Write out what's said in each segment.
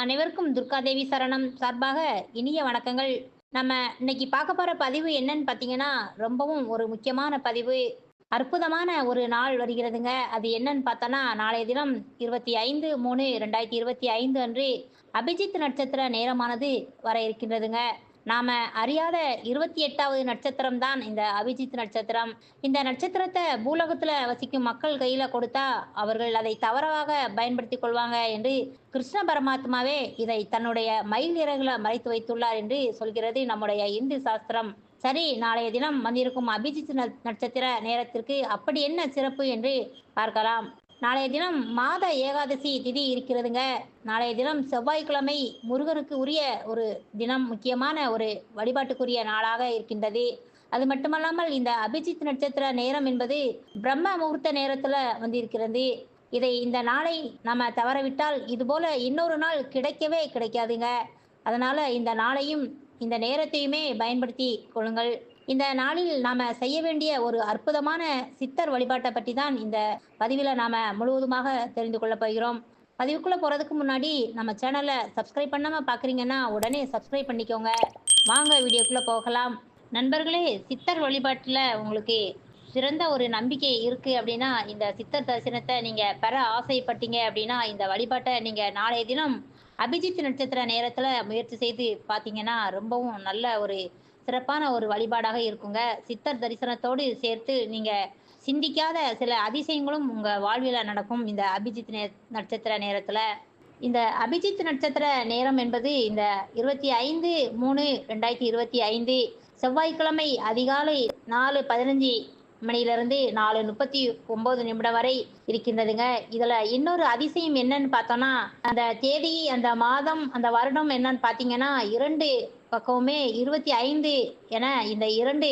அனைவருக்கும் துர்காதேவி சரணம். சார்பாக இனிய வணக்கங்கள். நம்ம இன்னைக்கு பார்க்க போற பதிவு என்னன்னு பார்த்தீங்கன்னா ரொம்பவும் ஒரு முக்கியமான பதிவு. அற்புதமான ஒரு நாள் வருகிறதுங்க. அது என்னன்னு பார்த்தோன்னா நாளைய தினம் இருபத்தி ஐந்து மூணு ரெண்டாயிரத்தி இருபத்தி ஐந்து அன்று அபிஜித் நட்சத்திர நேரமானது வர இருக்கின்றதுங்க. நாம அறியாத இருபத்தி எட்டாவது நட்சத்திரம் தான் இந்த அபிஜித் நட்சத்திரம். இந்த நட்சத்திரத்தை பூலோகத்துல வசிக்கும் மக்கள் கையில கொடுத்தா அவர்கள் அதை தவறாக பயன்படுத்திக் கொள்வாங்க என்று கிருஷ்ண பரமாத்மாவே இதை தன்னுடைய மயில் இறகுல மறைத்து வைத்துள்ளார் என்று சொல்கிறது நம்முடைய இந்து சாஸ்திரம். சரி நாளைய தினம் வந்திருக்கும் அபிஜித் நட்சத்திர நேரத்திற்கு அப்படி என்ன சிறப்பு என்று பார்க்கலாம். நாளைய தினம் மாத ஏகாதசி திதி இருக்கிறதுங்க. நாளைய தினம் செவ்வாய்க்கிழமை முருகனுக்கு உரிய ஒரு தினம் முக்கியமான ஒரு வழிபாட்டுக்குரிய நாளாக இருக்கின்றது. அது மட்டுமல்லாமல் இந்த அபிஜித் நட்சத்திர நேரம் என்பது பிரம்ம முகூர்த்த நேரத்தில் வந்திருக்கிறது. இதை இந்த நாளை நம்ம தவறவிட்டால் இதுபோல இன்னொரு நாள் கிடைக்கவே கிடைக்காதுங்க. அதனால் இந்த நாளையும் இந்த நேரத்தையுமே பயன்படுத்தி கொள்ளுங்கள். இந்த நாளில் நாம செய்ய வேண்டிய ஒரு அற்புதமான சித்தர் வழிபாட்டை பற்றி தான் இந்த பதிவில் நாம முழுவதுமாக தெரிந்து கொள்ள போகிறோம். பதிவுக்குள்ள போறதுக்கு முன்னாடி நம்ம சேனலை சப்ஸ்கிரைப் பண்ணாம பாக்குறீங்கன்னா உடனே சப்ஸ்கிரைப் பண்ணிக்கோங்க. வாங்க வீடியோக்குள்ள போகலாம். நண்பர்களே சித்தர் வழிபாட்டில் உங்களுக்கு சிறந்த ஒரு நம்பிக்கை இருக்கு அப்படின்னா இந்த சித்தர் தரிசனத்தை நீங்க பெற ஆசைப்பட்டீங்க அப்படின்னா இந்த வழிபாட்டை நீங்க நாளைய தினம் அபிஜித் நட்சத்திர நேரத்துல முயற்சி செய்து பார்த்தீங்கன்னா ரொம்பவும் நல்ல ஒரு சிறப்பான ஒரு வழிபாடாக இருக்குங்க. சித்தர் தரிசனத்தோடு சேர்த்து நீங்க சிந்திக்காத சில அதிசயங்களும் உங்க வாழ்வில நடக்கும். இந்த அபிஜித் நே நட்சத்திர நேரத்துல. இந்த அபிஜித் நட்சத்திர நேரம் என்பது இந்த இருபத்தி ஐந்து மூணு ரெண்டாயிரத்தி இருபத்தி ஐந்து செவ்வாய்க்கிழமை அதிகாலை நாலு பதினஞ்சு மணியிலிருந்து நாலு முப்பத்தி ஒன்பது நிமிடம் வரை இருக்கின்றதுங்க. இதுல இன்னொரு அதிசயம் என்னன்னு பார்த்தோம்னா அந்த தேதி அந்த மாதம் அந்த வருடம் என்னன்னு பார்த்தீங்கன்னா இரண்டு பக்கமுமே இருபத்தி ஐந்து என இந்த இரண்டு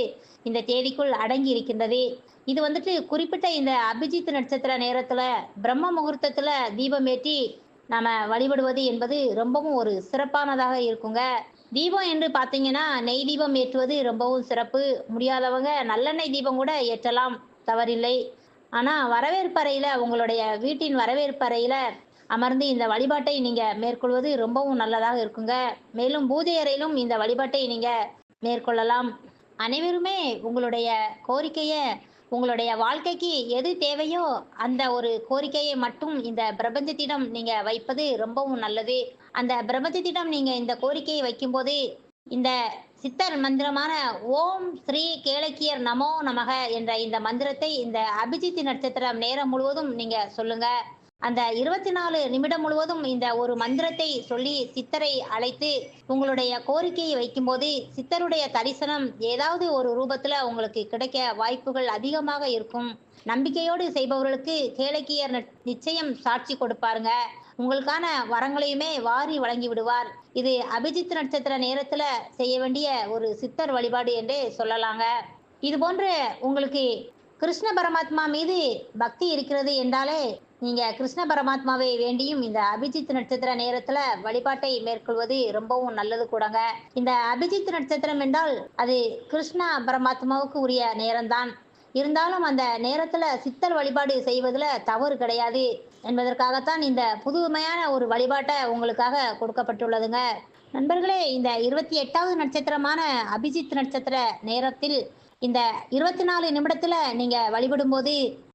இந்த தேதிக்குள் அடங்கி இருக்கின்றது இது வந்துட்டு குறிப்பிட்ட இந்த அபிஜித் நட்சத்திர நேரத்தில் பிரம்ம முகூர்த்தத்தில் தீபம் ஏற்றி நாம வழிபடுவது என்பது ரொம்பவும் ஒரு சிறப்பானதாக இருக்குங்க. தீபம் என்று பார்த்தீங்கன்னா நெய் தீபம் ஏற்றுவது ரொம்பவும் சிறப்பு. முடியாதவங்க நல்லெண்ணெய் தீபம் கூட ஏற்றலாம் தவறில்லை. ஆனால் வரவேற்பறையில் உங்களுடைய வீட்டின் வரவேற்பறையில் அமர்ந்து இந்த வழிபாட்டை நீங்க மேற்கொள்வது ரொம்பவும் நல்லதாக இருக்குங்க. மேலும் பூஜை அறையிலும் இந்த வழிபாட்டை நீங்க மேற்கொள்ளலாம். அனைவருமே உங்களுடைய கோரிக்கையை உங்களுடைய வாழ்க்கைக்கு எது தேவையோ அந்த ஒரு கோரிக்கையை மட்டும் இந்த பிரபஞ்சத்திடம் நீங்க வைப்பது ரொம்பவும் நல்லது. அந்த பிரபஞ்சத்திடம் நீங்க இந்த கோரிக்கையை வைக்கும்போது இந்த சித்தர் மந்திரமான ஓம் ஸ்ரீ கேளக்கியர் நமோ நமக என்ற இந்த மந்திரத்தை இந்த அபிஜித் நட்சத்திரம் நேரம் முழுவதும் நீங்க சொல்லுங்க. அந்த இருபத்தி நாலு நிமிடம் முழுவதும் இந்த ஒரு மந்திரத்தை சொல்லி சித்தரை அழைத்து உங்களுடைய கோரிக்கையை வைக்கும்போது சித்தருடைய தரிசனம் ஏதாவது ஒரு ரூபத்துல உங்களுக்கு கிடைக்க வாய்ப்புகள் அதிகமாக இருக்கும். நம்பிக்கையோடு செய்பவர்களுக்கு கேளக்கியர் நிச்சயம் சாட்சி கொடுப்பாருங்க. உங்களுக்கான வரங்களையுமே வாரி வழங்கி விடுவார். இது அபிஜித் நட்சத்திர நேரத்துல செய்ய வேண்டிய ஒரு சித்தர் வழிபாடு என்றே சொல்லலாங்க. இது போன்று உங்களுக்கு கிருஷ்ண பரமாத்மா மீது பக்தி இருக்கிறது என்றாலே நீங்க கிருஷ்ண பரமாத்மாவை வேண்டியும் இந்த அபிஜித் நட்சத்திர நேரத்துல வழிபாட்டை மேற்கொள்வது ரொம்பவும் நல்லது கூடங்க. இந்த அபிஜித் நட்சத்திரம் என்றால் அது கிருஷ்ண பரமாத்மாவுக்கு உரிய நேரம்தான். இருந்தாலும் அந்த நேரத்துல சித்தர் வழிபாடு செய்வதுல தவறு கிடையாது என்பதற்காகத்தான் இந்த புதுமையான ஒரு வழிபாட்டை உங்களுக்காக கொடுக்கப்பட்டுள்ளதுங்க. நண்பர்களே இந்த இருபத்தி எட்டாவது நட்சத்திரமான அபிஜித் நட்சத்திர நேரத்தில் இந்த இருபத்தி நாலு நிமிடத்துல நீங்க வழிபடும்போது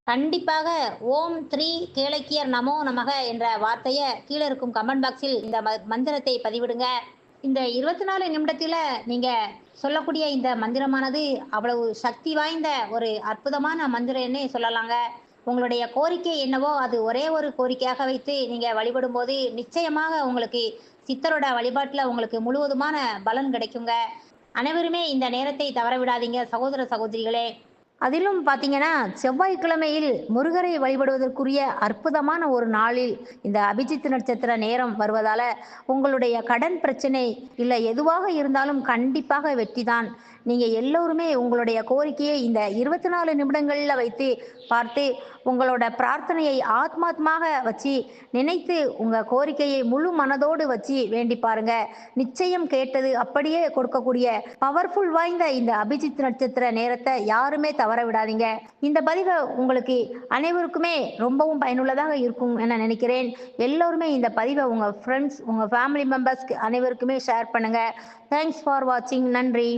கண்டிப்பாக ஓம் த்ரீ கேளக்கியர் நமோ நமக என்ற வார்த்தையை கீழே இருக்கும் கமெண்ட் பாக்ஸில் இந்த ம- மந்திரத்தை பதிவிடுங்க. இந்த இருபத்தி நாலு நிமிடத்தில் நீங்கள் சொல்லக்கூடிய இந்த மந்திரமானது அவ்வளவு சக்தி வாய்ந்த ஒரு அற்புதமான மந்திரம்னே சொல்லலாங்க. உங்களுடைய கோரிக்கை என்னவோ அது ஒரே ஒரு கோரிக்கையாக வைத்து நீங்கள் வழிபடும் போது நிச்சயமாக உங்களுக்கு சித்தரோட வழிபாட்டில் உங்களுக்கு முழுவதுமான பலன் கிடைக்குங்க. அனைவருமே இந்த நேரத்தை தவற விடாதீங்க. சகோதர சகோதரிகளே அதிலும் பார்த்தீங்கன்னா செவ்வாய்க்கிழமையில் முருகரை வழிபடுவதற்குரிய அற்புதமான ஒரு நாளில் இந்த அபிஜித் நட்சத்திர நேரம் வருவதால உங்களுடைய கடன் பிரச்சனை இல்லை எதுவாக இருந்தாலும் கண்டிப்பாக வெற்றிதான். நீங்க எல்லோருமே உங்களுடைய கோரிக்கையை இந்த இருபத்தி நாலு நிமிடங்கள்ல வைத்து பார்த்து உங்களோட பிரார்த்தனையை ஆத்மாத்மாக வச்சு நினைத்து உங்க கோரிக்கையை முழு மனதோடு வச்சு வேண்டி பாருங்க. நிச்சயம் கேட்டது அப்படியே கொடுக்கக்கூடிய பவர்ஃபுல் வாய்ந்த இந்த அபிஜித் நட்சத்திர நேரத்தை யாருமே தவற விடாதீங்க. இந்த பதிவை உங்களுக்கு அனைவருக்குமே ரொம்பவும் பயனுள்ளதாக இருக்கும் என நினைக்கிறேன். எல்லோருமே இந்த பதிவை உங்க ஃப்ரெண்ட்ஸ் உங்க ஃபேமிலி மெம்பர்ஸ்க்கு அனைவருக்குமே ஷேர் பண்ணுங்க. தேங்க்ஸ் ஃபார் வாட்சிங் நன்றி.